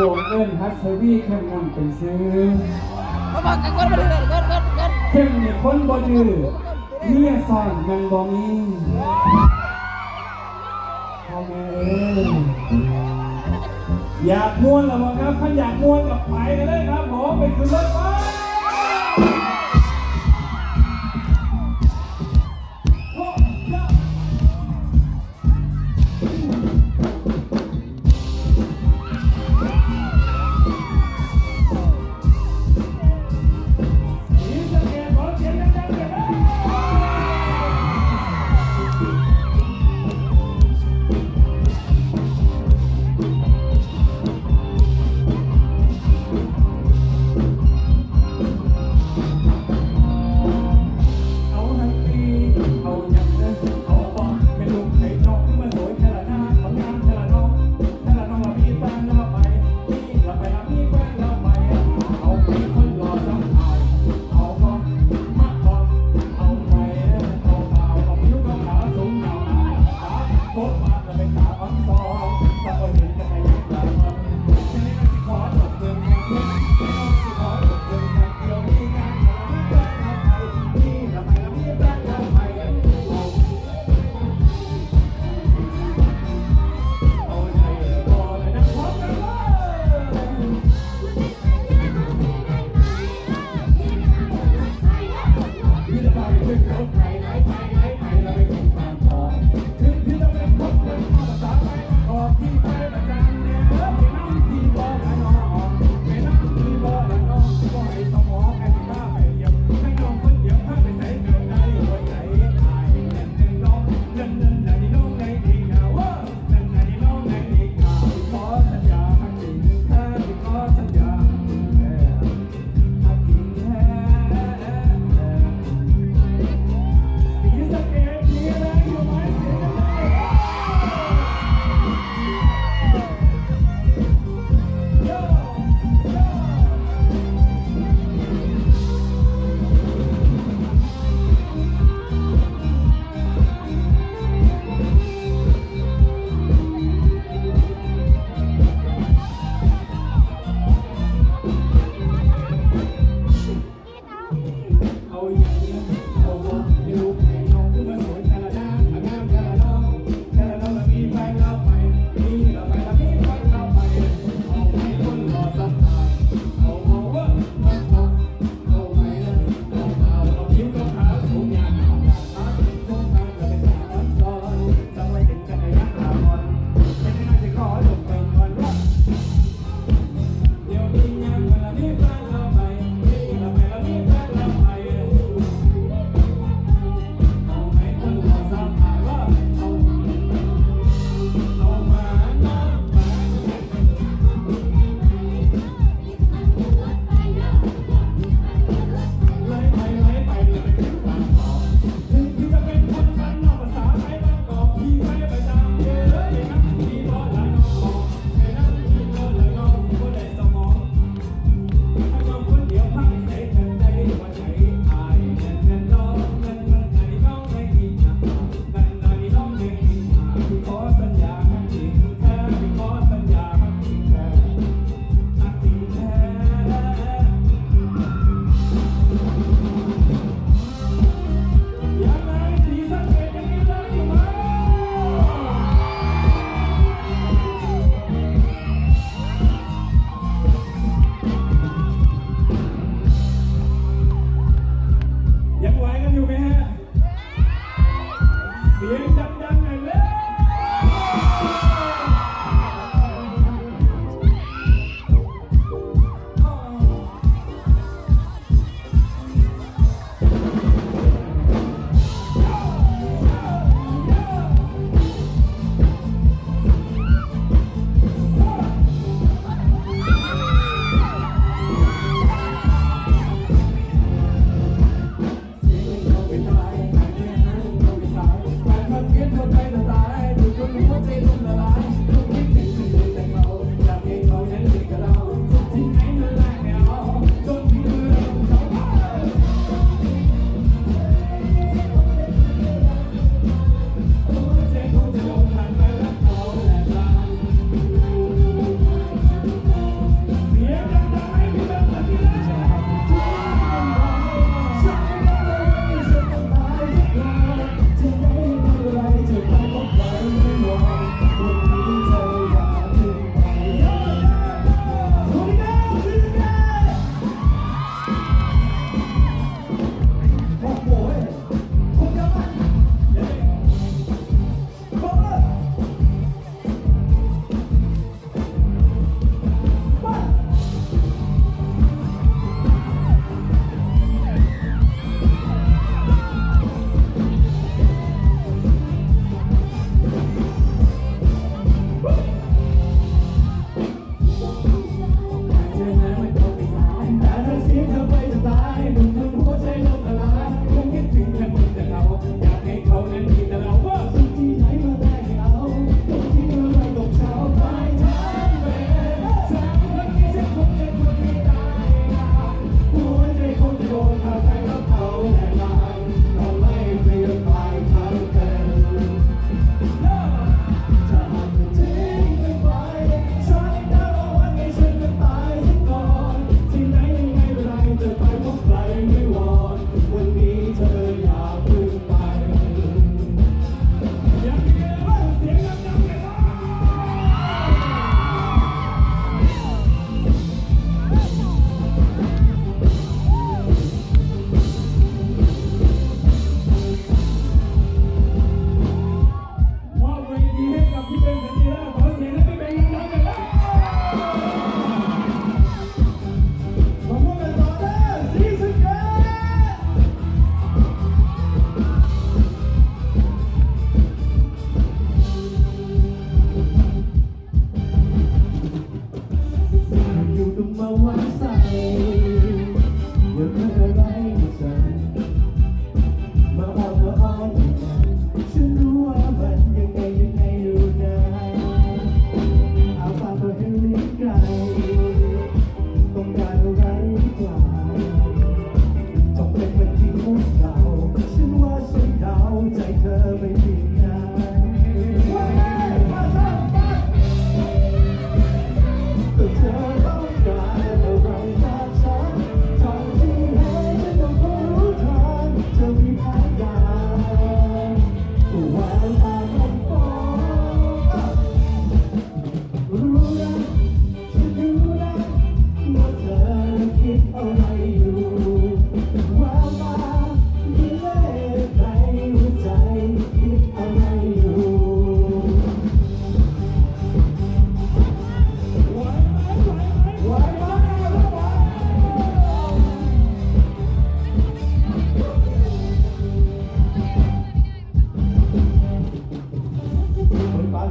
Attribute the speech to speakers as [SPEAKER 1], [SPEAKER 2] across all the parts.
[SPEAKER 1] บวงเอิ้นฮัสวีเข้มนำเป็นซื้อ
[SPEAKER 2] มาบอกกันก่อนมาเลยก่อนก่อนก่อน
[SPEAKER 1] เข้มนี่คนบ่ดื้อเมียซ่อนมันบ่มีพ่อแม่เอ้ยอยากม้วนแล้วบ่ครับถ้าอยากม้วนกับไปกันเลยครับผมไปขึ้นรถไป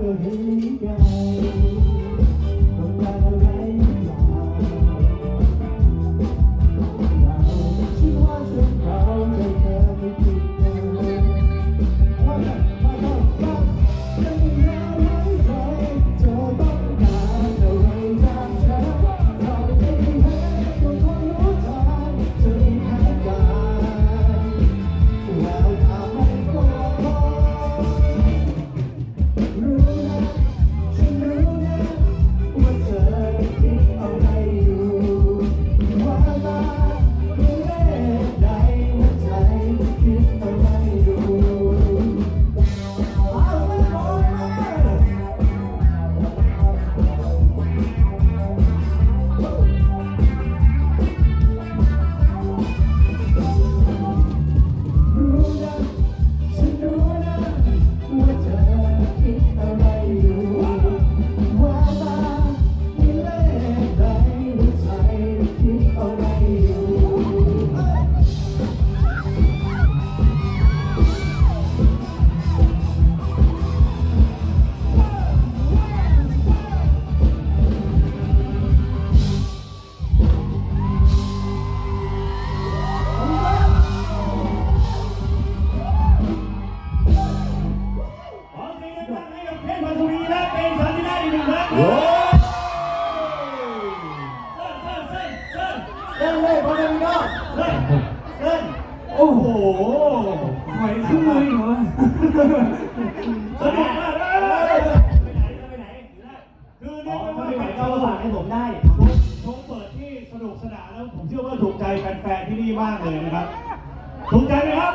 [SPEAKER 3] คนปากก็เห็นลิ้น ผมได้โช
[SPEAKER 4] ว์เปิดที่สนุกสนานแล้วผมเชื่อว่าถูกใจแฟนๆที่นี่มากเลยนะครับ ถูกใจไหมครับ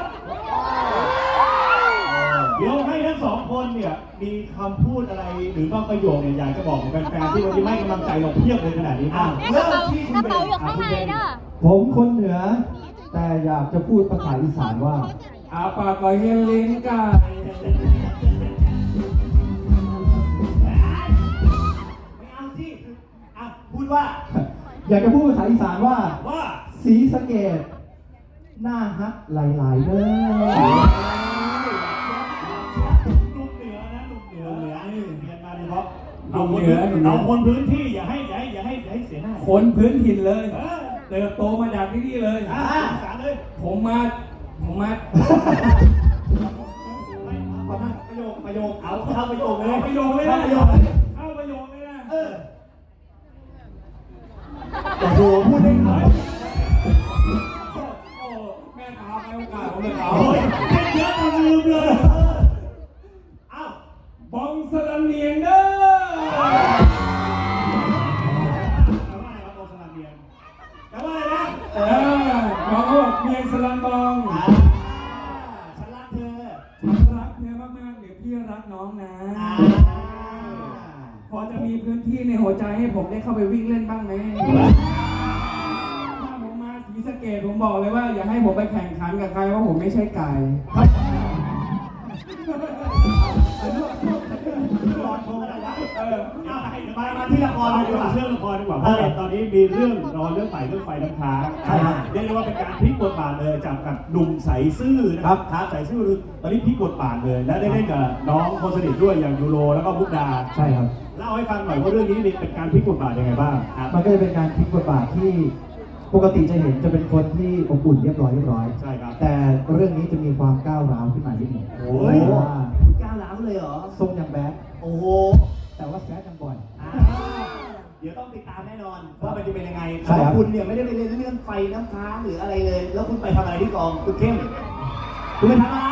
[SPEAKER 4] เดี๋ยวให้ทั้งสองคนเนี่ยมีคำพูดอะไรหรือบางประโยคเนี่ยอยากจะบอกกับแฟนๆที่วันนี้ให้กำลังใจเราเพียบเลยขนาดนี้บ้าง
[SPEAKER 5] กระเป๋ากระเป๋าอยู่ข้างในเด้อ
[SPEAKER 3] ผมคนเหนือ แต่อยากจะพูดภาษาอีสานว่า
[SPEAKER 1] อาปากก็เห็นลิ้นไก่
[SPEAKER 4] ไม่ ดว่า
[SPEAKER 3] อยากจะพูดภาษาอีสานว่า
[SPEAKER 4] ว่า
[SPEAKER 3] สีสะเกดหน้าฮักหลาย ๆเด้อ
[SPEAKER 4] หนุ่มเหนือนะหนุ่มเหนือเหนือนี่เรียนมาเฉพาะเอาคนพื้นเอาคนพื้นที่อย่าให้อย่าให้อย่าให้อย่าให้เสียหน้า
[SPEAKER 1] คนพื้นถิ่นเลย
[SPEAKER 4] เออ
[SPEAKER 1] เติบโตมาจากที่นี่เลย
[SPEAKER 4] อ่าสารเลย
[SPEAKER 1] ผมมา ผมมา
[SPEAKER 4] ประโยคประโยคเอาเข้าประโยคเลย
[SPEAKER 1] เอาประโยคเลย
[SPEAKER 4] เข้า
[SPEAKER 1] นะ
[SPEAKER 4] ประโยคเลย
[SPEAKER 1] เข้าประโยคเลยนะ
[SPEAKER 4] เออ
[SPEAKER 1] ให้โอกาสผมเยเขา
[SPEAKER 4] โอ้ยเล่นเยอะจนลืมเลยเอ้า
[SPEAKER 1] บองสลันเนียงเด้อ
[SPEAKER 4] แต่ว่าอะไรครับโอสลาเมียนแต่ว่าอะไรนะ
[SPEAKER 1] เออบองเขาบอกเมียงสลันบอง
[SPEAKER 4] อ่าฉันรักเธอ
[SPEAKER 1] ฉันรักเธอมากๆเดี๋ยวพี่รักน้องนะ
[SPEAKER 4] อ่า
[SPEAKER 1] พอจะมีพื้นที่ในหัวใจให้ผมได้เข้าไปวิ่งเล่นบ้างไหม กดผมบอกเลยว่าอย่าให้ผมไปแข่งขันกับใครเพราะผมไม่ใช่ไก่
[SPEAKER 4] รอโชว์อะไรวะ
[SPEAKER 1] เออ
[SPEAKER 4] เอาไปมามา
[SPEAKER 5] ที่ละคร
[SPEAKER 4] เอา
[SPEAKER 5] เลย
[SPEAKER 4] ดี
[SPEAKER 5] ดี
[SPEAKER 4] ก
[SPEAKER 5] ก
[SPEAKER 4] ว่า
[SPEAKER 5] ว่า
[SPEAKER 4] เรื่องละครดีกว่าเพราะว่าตอนนี้มีเรื่องรอเรื่องใหม่เรื่องไฟน้ำค้าง
[SPEAKER 5] ใช่ครับ
[SPEAKER 4] เรียกได้ว่าเป็นการพลิกบทบาทเลยจากกับหนุ่มใสซื่อนะครับครับใสซื่อตอนนี้พลิกบทบาทเลย และได้เล่นกับน้องคนสนิทด้วยอย่างยูโรแล้วก็มุกดา
[SPEAKER 3] ใช่ครับ
[SPEAKER 4] เล่าให้ฟังหน่อยว่าเรื่องนี้นี่เป็นการพลิกบทบาทยังไงบ้างครับ
[SPEAKER 3] มันก็จะเป็นการพลิกบทบาทที่ ปกติจะเห็นจะเป็นคนที่อบอุ่นเรียบร้อยเรียบร้อย
[SPEAKER 4] ใช่ครับ
[SPEAKER 3] แต่เรื่องนี้จะมีความก้าวร้าวขึ้นมานิดหนึ่ง
[SPEAKER 4] โอ้ย
[SPEAKER 3] เพราะว่า
[SPEAKER 5] ก้าวร้าวเลยเหรอ
[SPEAKER 3] ทรงยังแบด
[SPEAKER 5] โอ้โห
[SPEAKER 3] แต่ว่าแซดยังบ่อย
[SPEAKER 5] อ่าเดี๋ยวต้องติดตามแน่นอนว่ามันจะเป็นยังไง
[SPEAKER 3] ใช่
[SPEAKER 5] เพ
[SPEAKER 3] ครับ
[SPEAKER 5] ราะคุณเนี่ยไม่ได้ไปเล่นเรื่องไฟน้ำค้างหรืออะไรเลย แล้วคุณไปทำอะไรที่กองคุณเข้มคุณไปทำอะไร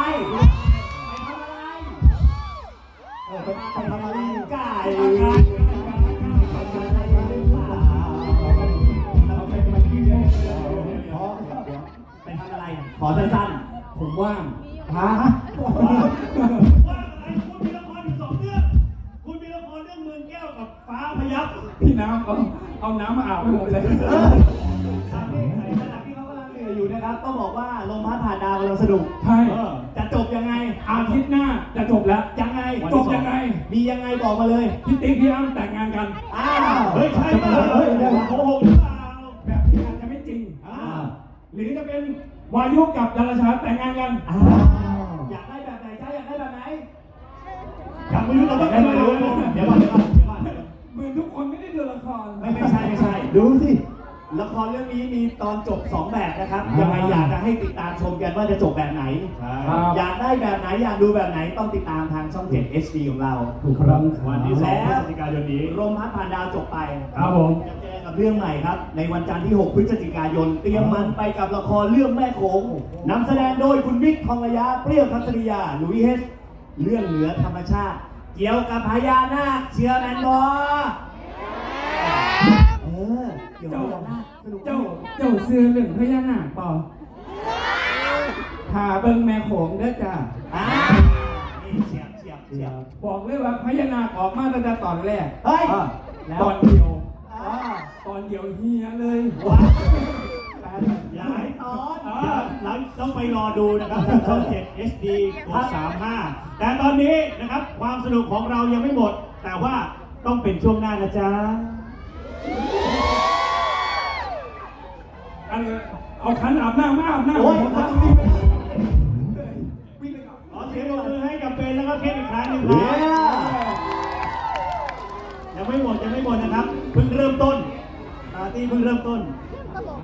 [SPEAKER 1] ว่าง
[SPEAKER 5] ๆฮะ
[SPEAKER 4] ว่าอะไรคุณมีละครอยู่สองเรื่อง คุณมีละครเรื่องเมืองแก้วกับฟ้าพยับ
[SPEAKER 1] พี่น้ำเอาเอาน้ำมาอาบให้ผมเลย
[SPEAKER 5] ขณะที่เขากำลังเหนื่อยอยู่นะครับ ต้องบอกว่าลมพัดผ่านดาวกำลังสนุก
[SPEAKER 1] ใช่
[SPEAKER 4] เออ
[SPEAKER 5] จะจบยังไง
[SPEAKER 1] อาทิตย์หน้าจะจบแล้ว
[SPEAKER 5] ยังไง
[SPEAKER 1] จบยังไง
[SPEAKER 5] มียังไงบอกมาเลย
[SPEAKER 1] พี่ติ๊กพี่อ้ำแต่งงานกัน
[SPEAKER 5] อ้าว
[SPEAKER 4] เฮ้ยใช่เปล่าเฮ้ยโกหกหรือเปล่า
[SPEAKER 1] แบบนี้อาจจะไม่จริง
[SPEAKER 4] อ่า
[SPEAKER 1] หรือจะเป็น วายุกับดาราชาแต่งงานกัน
[SPEAKER 5] อ้าวอยากได้แบบไหนจ้าอยากได้แบบไหน
[SPEAKER 4] ยังไม่รู้เราต้องไปดูเดี๋ยวก่อนเดี๋ยวก่อนเดี๋ยวก่อน
[SPEAKER 1] เหมือนทุกคนไม่ได้ดูละคร
[SPEAKER 5] ไม่ไม่ใช่ไม่ใช่ดูสิละครเรื่องนี้มีตอนจบ 2 แบบนะครับยังไงอยากจะให้ติดตามชมกันว่าจะจบแบบไหน
[SPEAKER 4] ใช่
[SPEAKER 1] ครับ
[SPEAKER 5] อยากได้แบบไหนอยากดูแบบไหนต้องติดตามทางช่องเพจ HD ของเรา
[SPEAKER 1] ถูกครับ
[SPEAKER 4] วันที่สองพฤศจิกายนนี้
[SPEAKER 5] ลมพัดผ่านดาวจบไป
[SPEAKER 1] ครับผม
[SPEAKER 5] จะ เจอกับเรื่องใหม่ครับ ในวันจันทร์ที่ 6 พฤศจิกายน เตรียมมันไปกับละครเรื่องแม่โขงนำแสดงโดยคุณวิกทองระยะเปรี้ยวทัศนียาหลุยเฮสเรื่องเหนือธรรมชาติ เกี่ยวกับพญานาคเชื่อแมนบอเออเกี่ยวกับพญานาคสนุก
[SPEAKER 1] เจ้าเจ้าเสื้อเหลืองพญานาคป่อพาเบิ่งแม่โขงเด้อจ้า
[SPEAKER 5] อ่านี่เฉียบเฉียบเฉียบ
[SPEAKER 1] บอกเลยว่าพญานาคออกมาตั้งแต่ตอนแรก
[SPEAKER 5] เฮ้ย
[SPEAKER 3] อะแล้ว
[SPEAKER 1] ตอนเดียว
[SPEAKER 5] อ่า
[SPEAKER 1] ตอนเดียวเฮียเลย
[SPEAKER 5] ว้าว
[SPEAKER 4] ย้าย
[SPEAKER 5] ตอน
[SPEAKER 4] อ่าหลังต้องไปรอดูนะครับทางช่อง 7 HD กด35 แต่ตอนนี้นะครับความสนุกของเรายังไม่หมด แต่ว่าต้องเป็นช่วงหน้านะจ๊ะ
[SPEAKER 1] อันเอาขันอาบน้ำมาอาบน้ำ
[SPEAKER 5] โอ้ย
[SPEAKER 1] ผม
[SPEAKER 5] ทำ
[SPEAKER 1] ทำ
[SPEAKER 5] ดี
[SPEAKER 1] ดี
[SPEAKER 5] ไปวิ่งไปก่อน
[SPEAKER 4] ขอเสียงปรบมือให้กับเบนแล้วก็เคสอีกครั้งหนึงค
[SPEAKER 5] เย้
[SPEAKER 4] รับยังไม่หมดยังไม่หมดนะครับ เพิ่งเริ่มต้นปาร์ตี้เพิ่งเริ่มต้น